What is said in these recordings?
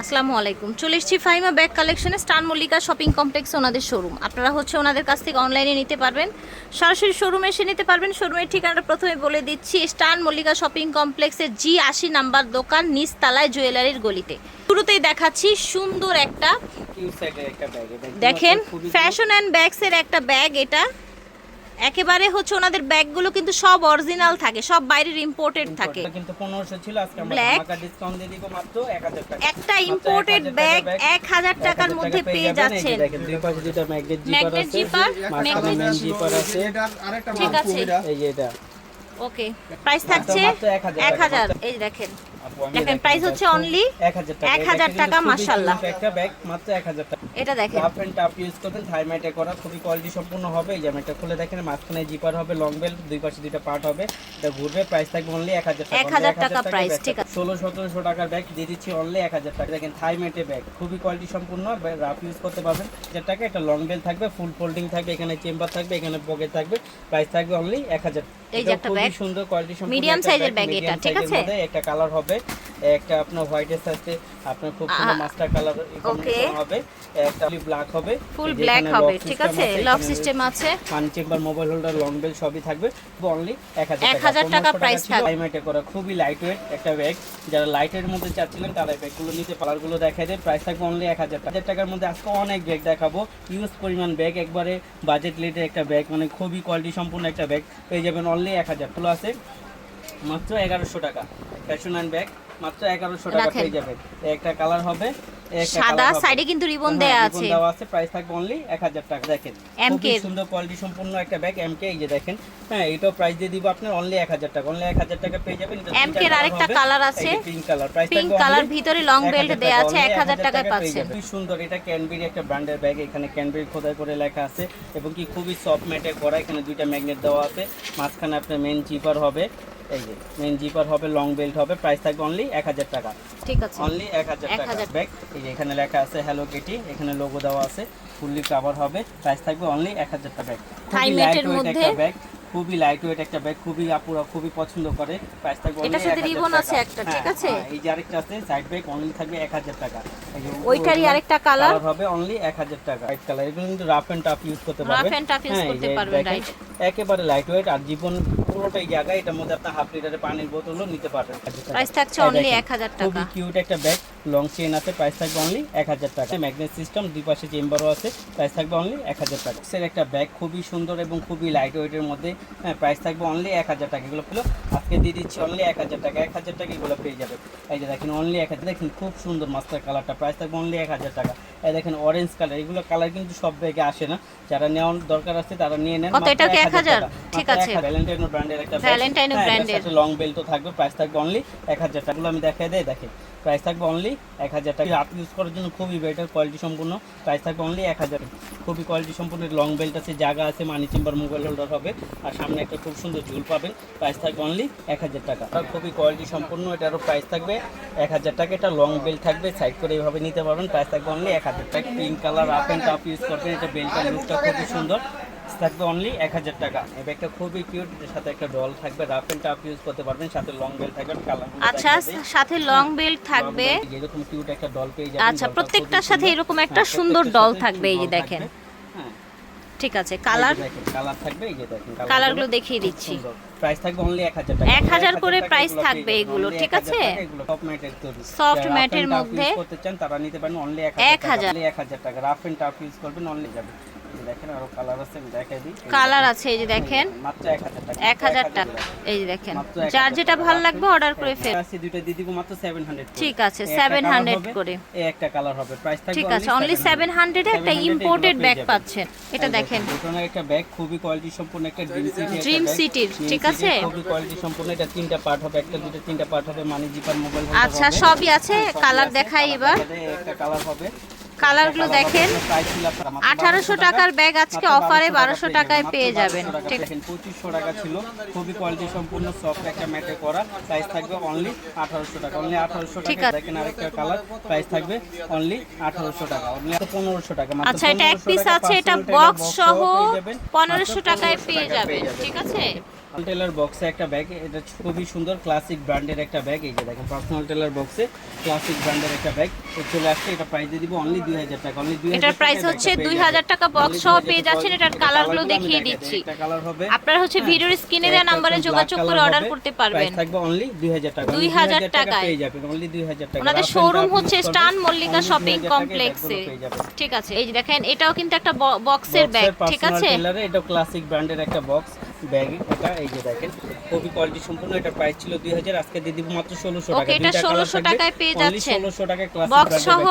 আসসালামু আলাইকুম। চলে এসেছি ফাইমা ব্যাগ কালেকশনে স্টান মল্লিকা শপিং কমপ্লেক্সে ওনাদের শোরুম আপনারা হচ্ছে ওনাদের কাছ থেকে অনলাইনে নিতে পারবেন। সরাসরি শোরুমে এসে নিতে পারবেন। শোরুমের ঠিকানাটা প্রথমে বলে দিচ্ছি। স্টান মল্লিকা শপিং কমপ্লেক্সের জি আশি নাম্বার দোকান নিচতলায় জুয়েলারির গলিতে। শুরুতেই দেখাচ্ছি সুন্দর একটা দেখেন ফ্যাশন অ্যান্ড ব্যাগসের একটা ব্যাগ এটা। একেবারে হচ্ছে ওনাদের ব্যাগগুলো কিন্তু সব অরিজিনাল থাকে সব বাইরের ইম্পোর্টেড থাকে। কিন্তু 1500 ছিল আজকে আমরা। ধামাকা ডিসকাউন্ট দিয়ে দিব মাত্র 1000 টাকা। একটা ইম্পোর্টেড ব্যাগ টাকা এক হাজার টাকার মধ্যে পেয়ে যাচ্ছেন। দুই পাশে দুটো ম্যাগনেট জিপার ম্যাগনেট আছে। জিপার ম্যাগনেট জিপার আছে। ঠিক আছে। এই যে এটা। ওকে প্রাইস থাকছে 1000 এক হাজার এই দেখেন। দেখেন, দিচ্ছি। হচ্ছে only 1000 টাকা। 1000 টাকা, মাশাআল্লাহ। একটা ব্যাগ মাত্র 1000 টাকা। এটা দেখেন। হাফ এন্ড টাপ ইউজ করবেন থাইমাইটে করা খুবই কোয়ালিটি সম্পূর্ণ হবে। এই এটা খুলে দেখেন মাঝখানে জিপার হবে লং বেল দুই পাশে দুইটা পার্ট হবে। এটা ঘুরবে প্রাইস থাকবে অনলি 1000 টাকা। 1000 টাকা price, ঠিক আছে। 16 1700 টাকার ব্যাগ দিয়ে দিচ্ছি অনলি 1000 টাকা। দেখেন থাইমাইটে ব্যাগ খুবই কোয়ালিটি সম্পূর্ণ রাফ ইউজ করতে পারবেন। 1000 টাকা এটা লং বেল থাকবে ফুল ফোল্ডিং থাকবে এখানে চেম্বার থাকবে এখানে পকেট থাকবে প্রাইস থাকবে অনলি 1000 এই যে একটা ব্যাগ। সুন্দর কোয়ালিটি সম্পূর্ণ size এর ব্যাগ, এটা, ঠিক আছে? একটা কালার হবে একটা আপনার হোয়াইটের সাথে আপনার খুব সুন্দর মাস্টার কালার. হবে একটা ব্ল্যাক হবে ফুল ব্ল্যাক হবে ঠিক আছে লক সিস্টেম আছে phone chamber mobile holder long belt সবই থাকবে অনলি 1000 টাকা price থাকবে। টাইমাইটে করা খুবই লাইট ওয়েট একটা ব্যাগ যারা লাইটের মধ্যে চাচ্ছিলেন তারা ব্যাগগুলো নিতে পালারগুলো দেখাই দেয় প্রাইস থাকবে অনলি এক হাজার হাজার টাকার মধ্যে আজকে অনেক ব্যাগ দেখাবো ইউজ পরিমাণ ব্যাগ একবারে বাজেট লেটের একটা ব্যাগ মানে খুবই কোয়ালিটি সম্পূর্ণ একটা ব্যাগ পেয়ে যাবেন অনলি এক হাজার। খোলা আছে। মাত্র এগারোশো টাকা। ফ্যাশন অ্যান্ড ব্যাগ মাত্র এগারোশো টাকা পেয়ে যাবেন। একটা কালার হবে সাদা সাইডে কিন্তু রিবন হ্যাঁ, দেয়া আছে। দেওয়া আছে প্রাইস থাকবে অনলি 1000 টাকা। দেখেন খুবই সুন্দর কোয়ালিটি সম্পূর্ণ একটা ব্যাগ এমকে এই যে দেখেন। হ্যাঁ এটাও প্রাইস দিয়ে দিব আপনার অনলি 1000 টাকা। অনলি 1000 টাকা পেয়ে যাবেন এটা তিনটা এর আরেকটা colour আছে। Pink colour price pink colour ভিতরে লং 1000 বেল্ট দেয়া আছে only 1000 টাকায় পাচ্ছেন। খুবই সুন্দর এটা ক্যানবেরি একটা ব্র্যান্ডের ব্যাগ এখানে ক্যানবেরি খোদাই করে লেখা আছে এবং কি খুবই সফট ম্যাটে করা এখানে দুইটা ম্যাগনেট দেওয়া আছে। মাঝখানে আপনার মেন জিপার হবে। এই যে মেন জিপার হবে লং বেল্ট হবে প্রাইস থাকবে অনলি 1000 টাকা ঠিক আছে অনলি এক হাজার টাকা ব্যাগ এই যে এখানে লেখা আছে হ্যালো কেটি এখানে লোগো দেওয়া আছে ফুললি কভার হবে প্রাইস থাকবে অনলি এক হাজার টাকা ব্যাগ লাইট ওয়েট মধ্যে। একটা ব্যাগ খুবই লাইট ওয়েট একটা ব্যাগ খুবই আপুরা খুবই পছন্দ করে প্রাইস থাকবে এটার সাথে 1000 ribbon টাকা। আছে একটা, ঠিক হ্যাঁ, আছে? হ্যাঁ, এই যে আরেকটা আছে সাইড ব্যাগ অনলি থাকবে এক হাজার টাকা ওইটারই আরেকটা কালার হবে অনলি এক হাজার টাকা। হোয়াইট কালার এগুলো কিন্তু রাফ এন্ড টাফ ইউজ করতে পারবেন and tough use হ্যাঁ, এই করতে পারবেন, right? একেবারে লাইট ওয়েট আর জীবন পুরোটাই জায়গা এটার মধ্যে আপনার হাফ লিটারের পানির বোতলও নিতে পারবেন। প্রাইস থাকছে অনলি দেখেন, 1000 খুবই টাকা। কিউট একটা ব্যাগ লং চেন আছে প্রাইস থাকবে অনলি এক হাজার টাকা। ম্যাগনেট সিস্টেম দুই পাশে চেম্বারও আছে প্রাইস থাকবে অনলি এক হাজার টাকা। সের একটা ব্যাগ খুবই সুন্দর এবং খুবই লাইট ওয়েটের মধ্যে হ্যাঁ প্রাইস থাকবে অনলি এক হাজার টাকা। এগুলো পেল আজকে দিয়ে দিচ্ছি অনলি এক হাজার টাকা। এক হাজার টাকা এগুলো পেয়ে যাবে। এই যে দেখেন অনলি এক হাজার। দেখেন, খুব সুন্দর মাস্টার কালারটা। প্রাইস থাকবে অনলি এক হাজার টাকা। এই দেখেন অরেঞ্জ কালার এগুলো কালার কিন্তু সব ব্যাগে আসে না। যারা নেওয়ার দরকার আছে তারা নিয়ে নেন। কত, এটা কি 1000? ঠিক আছে। ভ্যালেন্টাইনো ব্র্যান্ডের একটা Valentino brand এর। লং বেল্টও থাকবে প্রাইস থাকবে অনলি এক হাজার টাকা। আমি দেখাই দেয় দেখেন। প্রাইস থাকবে অনলি এক হাজার টাকা। রাত ইউজ করার জন্য খুবই বেটার কোয়ালিটি সম্পূর্ণ। প্রাইস থাকবে অনলি এক হাজার খুবই কোয়ালিটি সম্পূর্ণ। লং বেল্ট আছে জায়গা আছে মানি চেম্বার মোবাইল হোল্ডার হবে। আর সামনে একটা খুব সুন্দর ঝুল পাবেন। প্রাইস থাকবে অনলি এক হাজার টাকা। আর খুবই কোয়ালিটি সম্পূর্ণ এটারও প্রাইস থাকবে এক হাজার টাকা। এটা লং বেল্ট থাকবে সাইড করে এইভাবে নিতে পারবেন। প্রাইস থাকবে অনলি এক হাজার টাকা pink colour up and tough use করবেন এটা বেল্টের লুকটা খুবই সুন্দর। থাকবে অনলি এক হাজার টাকা। এই ব্যাগটা খুবই কিউট এর সাথে একটা ডল থাকবে। রাফ অ্যান্ড টাপ ইউজ করতে পারবেন। সাথে লং বেল্ট থাকবে। কালার আচ্ছা সাথে লং বেল্ট থাকবে। এরকম কিউট একটা ডল পেয়ে যাবেন। আচ্ছা প্রত্যেকটার সাথে এরকম একটা হ্যাঁ, সুন্দর ডল থাকবে এই যে দেখেন। হ্যাঁ ঠিক আছে কালার কালার থাকবে এই যে দেখেন কালারগুলো দেখিয়ে দিচ্ছি। প্রাইস থাকবে অনলি 1000 টাকা। 1000 করে প্রাইস থাকবে এগুলো, ঠিক আছে? সফট এগুলো টপ ম্যাটের তৈরি। সফট ম্যাট এর মধ্যে করতে চান তারা নিতে পারেন অনলি 1000 1000 টাকা। অনলি 1000 টাকা। রাফ এন্ড টাফ ইউজ করবেন অনলি যাবে। দেখেন আরও কালার আছে দেখাই দিই। এই যে কালার দেখেন। আছে এই যে দেখেন। মাত্র 1000 টাকা। 1000 টাকা। এই যে দেখেন যার যেটা ভালো লাগবে অর্ডার করে হ্যাঁ, ফেল আছে দুইটা দিয়ে দিব মাত্র 700 ঠিক আছে, এই একটা colour 700 করে। এই একটা কালার হবে। প্রাইস থাকবে ঠিক আছে অনলি 700 এ একটা ইম্পোর্টেড ব্যাগ পাচ্ছেন। এটা দেখেন একটা ব্যাগ খুবই কোয়ালিটি সম্পূর্ণ একটা ড্রিম সিটি Dream ঠিক আছে? খুবই কোয়ালিটি সম্পূর্ণ এটা তিনটা পার্ট হবে একটা দুটো তিনটা পার্ট হবে মানি জিপার মোবাইল আচ্ছা সবই আছে কালার দেখাই এবার। একটা কালার হবে। কালারগুলো দেখেন। 1800 টাকার ব্যাগ আজকে অফারে 1200 1200 টাকায় পেয়ে 1200 যাবেন। 2500 টাকা। ছিল। খুবই কোয়ালিটি সম্পূর্ণ সফট একটা ম্যাটে করা। প্রাইস থাকবে অনলি 1800 টাকা। অনলি 1800 ঠিক টাকা। দেখেন আরেকটা কালার প্রাইস থাকবে অনলি 1800 টাকা। অনলি 1500 টাকা। আচ্ছা এটা এক পিস আছে এটা বক্স সহ 1500 টাকায় পেয়ে যাবেন। ঠিক আছে? টেলার বক্সে একটা ব্যাগ এটা খুবই সুন্দর ক্লাসিক ব্র্যান্ডের একটা ব্যাগ এই যে দেখেন পার্সোনাল টেলার বক্সে ক্লাসিক ব্র্যান্ডের একটা ব্যাগ চলে আসছে এটা প্রাইস দিয়ে দিব অনলি দুই হাজার টাকা অনলি দুই এটার প্রাইস হচ্ছে দুই হাজার টাকা বক্স সহ পেয়ে যাচ্ছেন এটার কালারগুলো দেখিয়ে দিচ্ছি। একটা কালার হবে। আপনারা হচ্ছে হ্যাঁ, ভিডিওর স্ক্রিনে দেওয়া নাম্বারে যোগাযোগ করে অর্ডার করতে পারবেন। থাকবে অনলি 2000 টাকা। 2000 টাকা। পেয়ে যাবেন অনলি 2000 টাকা। Rough শোরুম হচ্ছে স্টান মল্লিকা শপিং কমপ্লেক্সে ঠিক আছে এই যে দেখেন এটাও কিন্তু একটা বক্সের ব্যাগ ঠিক আছে? এটা ক্লাসিক ব্র্যান্ডের একটা বক্স ব্যাগ এটা এই যে দেখেন খুবই কোয়ালিটি সম্পূর্ণ এটা প্রাইস ছিল 2000 আজকে দিয়ে দিব মাত্র 1600 টাকা। এটা দুইটা 1600 টাকায় পেয়ে যাচ্ছে যাচ্ছেন। 1600 টাকায় ক্লাসিক ব্যাগ বক্স সহ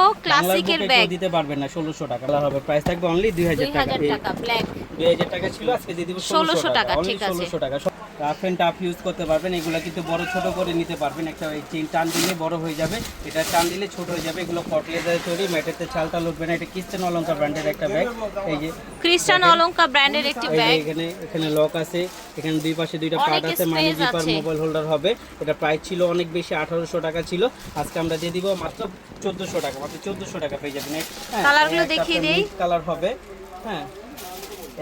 বুকে ব্যাগ। দিতে পারবেন না 1600 টাকা। কালার হবে প্রাইস থাকবে অনলি 2000 টাকা। 2000 টাকা ব্ল্যাক 2000 টাকা ছিল আজকে দিয়ে দিব 1600 1600 টাকা, টাকা ঠিক আছে। 1600 টাকা। রাফ এন্ড টাফ ইউজ করতে পারবেন। এগুলো কিন্তু বড় ছোট করে নিতে পারবেন। একটা এই চেন টান দিলে বড় হয়ে যাবে। এটা টান দিলে ছোট হয়ে যাবে। এগুলো কট লেদারে তৈরি। ম্যাটেতে চালটা উঠবে না। এটা কিস্টেন অলঙ্কার ব্র্যান্ডের একটা ব্যাগ এই যে খ্রিস্টান অলঙ্কা ব্র্যান্ডের একটি ব্যাগ এখানে এখানে লক আছে। এখানে দুই পাশে দুইটা পার্ট আছে। মানে জিপার মোবাইল হোল্ডার হবে। এটা প্রাইস ছিল অনেক বেশি। আঠারোশো টাকা ছিল। আজকে আমরা দিয়ে দিব মাত্র চোদ্দোশো টাকা। মাত্র চোদ্দোশো টাকা পেয়ে যাবেন। হ্যাঁ, কালারগুলো দেখিয়ে দেই। কালার হবে। হ্যাঁ।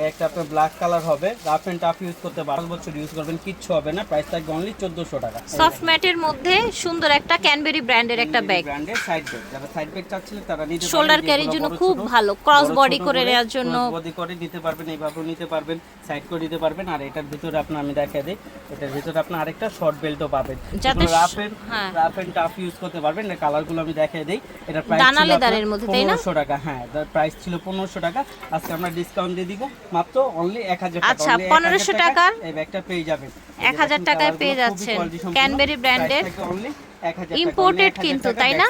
একটা আপনার ব্ল্যাক কালার হবে। রাফ এন্ড টাফ ইউজ করতে বারো বছর ইউজ করবেন কিচ্ছু হবে না। প্রাইস থাকবে অনলি চোদ্দোশো টাকা। সফট ম্যাটের মধ্যে সুন্দর একটা ক্যানবেরি ব্র্যান্ডের একটা ব্যাগ ব্র্যান্ডের সাইড ব্যাগ যারা সাইড ব্যাগ চাচ্ছিলেন তারা নিতে পারেন Shoulder জন্য খুব ভালো, cross বড় করে নেওয়ার জন্য। body করে নিতে পারবেন এইভাবেও নিতে পারবেন সাইড করে নিতে পারবেন। আর এটার ভিতরে আপনার আমি দেখা দিই এটার ভিতরে আপনার আরেকটা শর্ট বেল্টও পাবেন। যাতে rough and. Rough and tough use করতে পারবেন। এর কালারগুলো আমি দেখাই দিই। এটার প্রাইস দানা leather-এর মধ্যে, তাই না? পনেরোশো টাকা। হ্যাঁ প্রাইস ছিল পনেরোশো টাকা। আজকে আমরা ডিসকাউন্ট দিয়ে দিব। মাত্র অনলি এক হাজার টাকা আচ্ছা, 1500 টাকার এই ব্যাগটা পেয়ে যাবেন 1000 টাকায় পেয়ে যাচ্ছেন। Canberry brand-এর Imported কিন্তু, তাই না?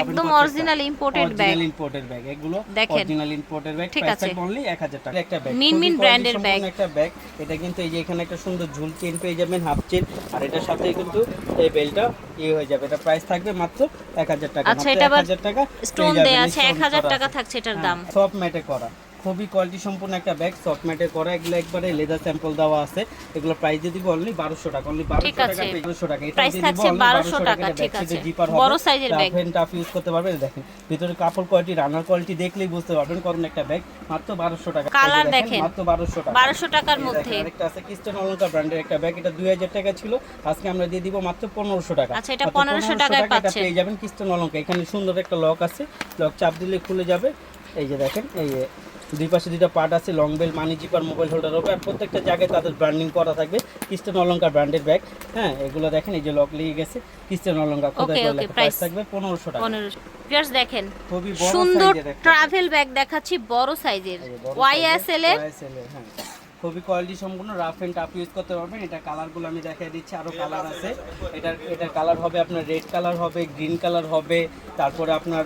একদম original imported bag। Imported bag এগুলো অরিজিনাল ইম্পোর্টেড ব্যাগ ঠিক আছে। অনলি 1000 টাকা একটা ব্যাগ মিনমিন brand-এর bag। একটা ব্যাগ এটা কিন্তু এই যে এখানে একটা সুন্দর ঝুল চেন পেয়ে যাবেন হাফ চেন আর এটার সাথে কিন্তু এই বেলটা ইয়ে হয়ে যাবে এটা প্রাইস থাকবে মাত্র 1000 টাকা আচ্ছা, এটা আবার টাকা স্টোন দেয়া আছে 1000 টাকা থাকছে এটার দাম সফট ম্যাটে করা খুবই কোয়ালিটি সম্পূর্ণ একটা ব্যাগ সফট ম্যাটে করা। এগুলো একবারে লেদার স্যাম্পল দেওয়া আছে। এগুলো প্রাইস দিব অনলি 1200 টাকা অনলি 1200 টাকা আছে। 1200 টাকা। এটা দিয়ে দিব 1200 টাকা, ঠিক আছে। বড় হবে, bag। rough and tough use করতে পারবেন দেখেন ভিতরে কাপড় কোয়ালিটি রানার কোয়ালিটি দেখলেই বুঝতে পারবেন কোন একটা ব্যাগ মাত্র 1200 টাকা। যে দেখেন। মাত্র 1200 টাকা। 1200 টাকার মধ্যে। আরেকটা আছে কিস্টন অলঙ্কার ব্র্যান্ডের একটা ব্যাগ এটা 2000 টাকা ছিল। আজকে আমরা দিয়ে দিব মাত্র 1500 টাকা। আচ্ছা, এটা 1500 টাকায় এটা পাচ্ছেন। পেয়ে যাবেন কিস্টেন অলঙ্কার এখানে সুন্দর একটা লক আছে। লক চাপ দিলে খুলে যাবে। এই যে দেখেন এই যে দুই পাশে দুইটা পার্ট আছে long belt money zipper mobile holder হবে। আর প্রত্যেকটা জায়গায় তাদের ব্র্যান্ডিং করা থাকবে। কিস্টেন অলঙ্কার ব্র্যান্ডের ব্যাগ হ্যাঁ এগুলো দেখেন এই যে লক লেগে গেছে। কিস্টেন অলঙ্কার Okay, করে লেখা প্রাইস থাকবে পনেরোশো টাকা। 1500 ভিউয়ার্স দেখেন খুবই বড় সুন্দর ট্রাভেল ব্যাগ দেখাচ্ছি বড় সাইজের ওয়াই এস এল ওয়াইএসএল এর, হ্যাঁ। খুবই কোয়ালিটি সম্পূর্ণ রাফ এন্ড টাফ ইউজ করতে পারবেন। এটা কালারগুলো আমি দেখাই দিচ্ছি আরও কালার আছে। এটার এটার কালার হবে আপনার রেড কালার হবে গ্রিন কালার হবে তারপরে আপনার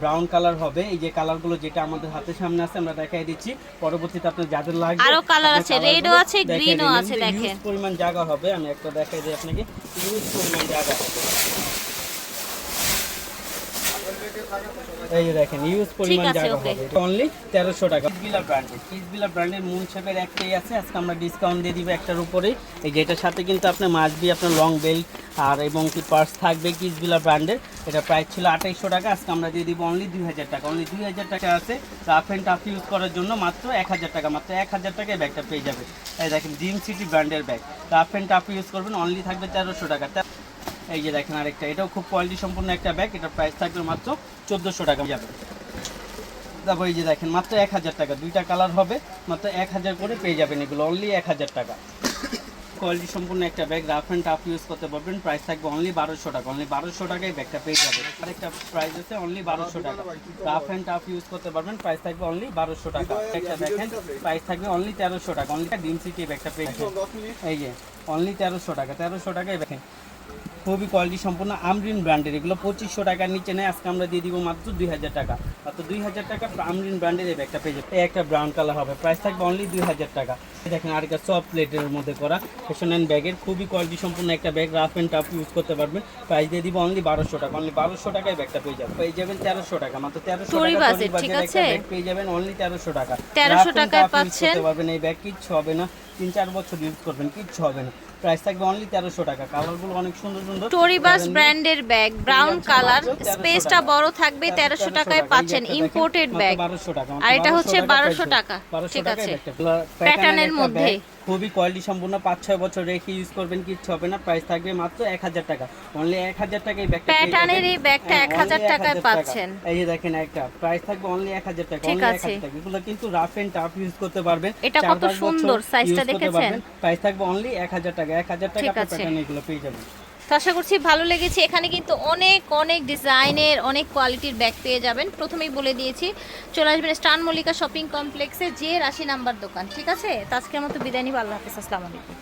ব্রাউন কালার হবে। এই যে কালারগুলো যেটা আমাদের হাতের সামনে আছে আমরা দেখাই দিচ্ছি। পরবর্তীতে আপনার যাদের লাগবে আরও colour আপনার আছে, colourগুলো red ও আছে, দেখাই green ও দিন। আছে, দেখেন। পরিমাণ জায়গা হবে। আমি একটা দেখাই দিই আপনাকে। ইউজ পরিমাণ জায়গা এই যে দেখেন ইউজ পরিমাণ জায়গা হবে। অনলি তেরোশো টাকা। কিসবিলা ব্র্যান্ডের কিসবিলা ব্র্যান্ডের মুন শেপের একটাই আছে। আজকে আমরা ডিসকাউন্ট দিয়ে দিব একটার উপরেই এই যেটার সাথে কিন্তু আপনার মাসবি আপনার লং বেল্ট আর এবং কি পার্স থাকবে কিসবিলা ব্র্যান্ডের এটা প্রাইস ছিল আঠাইশশো টাকা। আজকে আমরা দিয়ে দিব অনলি দুই হাজার টাকা। অনলি দুই হাজার টাকা আছে। রাফ অ্যান্ড টাফ ইউজ করার জন্য মাত্র এক হাজার টাকা। মাত্র এক হাজার টাকায় ব্যাগটা পেয়ে যাবে এই দেখেন ড্রিম সিটি ব্র্যান্ডের bag rough and tough use করবেন। অনলি থাকবে তেরোশো টাকা। এই যে দেখেন আরেকটা, এটাও খুব কোয়ালিটি সম্পূর্ণ একটা ব্যাগ এটা প্রাইস থাকবে মাত্র চোদ্দোশো টাকা। যাবে তারপর এই যে দেখেন, মাত্র এক হাজার টাকা, দুইটা কালার হবে, মাত্র এক হাজার করে পেয়ে যাবেন এগুলো অনলি এক হাজার টাকা। কোয়ালিটি সম্পূর্ণ একটা bag rough and tough use করতে পারবেন প্রাইস থাকবে অনলি বারোশো টাকা অনলি বারোশো টাকায় ব্যাগটা পেয়ে যাবেন। আরেকটা প্রাইস আছে অনলি বারোশো টাকা। রাফ অ্যান্ড টাফ ইউজ করতে পারবেন প্রাইস থাকবে অনলি বারোশো টাকা। একটা দেখেন প্রাইস থাকবে অনলি তেরোশো টাকা অনলি ডিম সিটি ব্যাগটা পেয়ে যাবেন। এই যে অনলি তেরোশো টাকা, তেরোশো টাকায় দেখেন খুবই কোয়ালিটি সম্পূর্ণ আমরিন ব্র্যান্ডের এগুলো পঁচিশশো টাকার নিচে নেয় আজকে আমরা দিয়ে দিব মাত্র দুই হাজার টাকা। মাত্র দুই হাজার টাকা আমরিন ব্র্যান্ডের এই ব্যাগটা পেয়ে যাবে একটা ব্রাউন কালার হবে প্রাইস থাকবে অনলি দুই হাজার টাকা। দেখেন আরেকটা সফট প্লেটের মধ্যে করা ফ্যাশন অ্যান্ড ব্যাগের খুবই কোয়ালিটি সম্পূর্ণ একটা bag rough and tough use করতে পারবেন। প্রাইস দিয়ে দিব অনলি বারোশো টাকা অনলি বারোশো টাকায় ব্যাগটা পেয়ে যাবেন। পেয়ে যাবেন তেরোশো টাকা মাত্র তেরোশো টাকা একটা? ব্যাগ পেয়ে যাবেন অনলি তেরোশো টাকা। 1300 Rough and টাকায় পাচ্ছেন। পারবেন এই ব্যাগ কিচ্ছু হবে না। তিন চার বছর ইউজ করবেন কিচ্ছু হবে না। প্রাইস থাকবে অনলি 1300 টাকা। কালারগুলো অনেক সুন্দর সুন্দর। টরিবাস ব্র্যান্ডের ব্যাগ ব্রাউন কালার স্পেসটা বড় থাকবে তেরোশো টাকায় পাচ্ছেন ইম্পোর্টেড ব্যাগ টাকা আর এটা হচ্ছে 1200 টাকা। ঠিক আছে। প্যাটার্নের মধ্যে। খুবই কোয়ালিটি সম্পূর্ণ পাঁচ ছয় বছর রেখে ইউজ করবেন কিচ্ছু হবে না প্রাইস থাকবে মাত্র এক হাজার টাকা অনলি এক হাজার টাকা এই ব্যাগটা প্যাটার্নের এই ব্যাগটা এক হাজার টাকায় পাচ্ছেন। এই যে দেখেন একটা প্রাইস থাকবে অনলি এক হাজার টাকা ঠিক আছে। 1000 টাকা এগুলো কিন্তু রাফ এন্ড টাফ ইউজ করতে পারবেন এটা কত সুন্দর, করতে দেখেছেন? প্রাইস থাকবে অনলি এক হাজার টাকা এক হাজার টাকা। প্যাটার্ন এগুলো পেয়ে যাবেন তো আশা করছি ভালো লেগেছে। এখানে কিন্তু অনেক অনেক ডিজাইনের, অনেক কোয়ালিটির ব্যাগ পেয়ে যাবেন। প্রথমেই বলে দিয়েছি, চলে আসবেন স্টান মল্লিকা শপিং কমপ্লেক্সে, যে রাশি নাম্বার দোকান, ঠিক আছে? তো আজকের মতো বিদায় ভালো আল্লাহ হাফিজ, আসসালামু আলাইকুম।